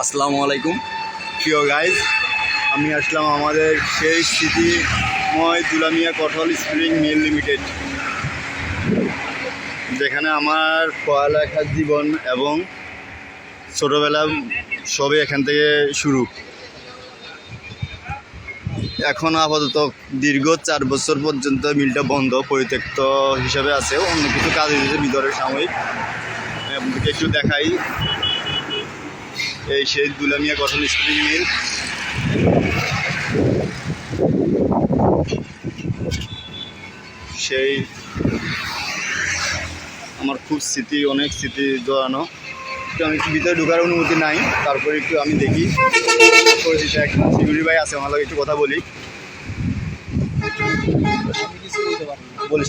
আসসালামু আলাইকুম। প্রিয় গাইজ আমি আসলাম আমাদের সেই স্মৃতিময় Dulamia cotton spring mill limited. যেখানে আমার পড়ালেখার জীবন এবং ছোটোবেলা সবই এখান থেকে শুরু। এখন আপাতত দীর্ঘ চার বছর পর্যন্ত মিলটা বন্ধ, পরিত্যক্ত হিসাবে আছে। অন্য কিছু কাজ ভিতরে সাময়িক। একটু দেখাই। এই সেই দুলামিয়া কঠন স্প্রিং মিল সেই আমার খুব স্মৃতি, অনেক স্মৃতি জড়ানো। একটু আমি ভিতরে ঢোকার অনুমতি নাই, তারপরে একটু আমি দেখি। পরিচিত এক সিকিউরিটি ভাই আছে আমার একটু কথা বলি। বলিস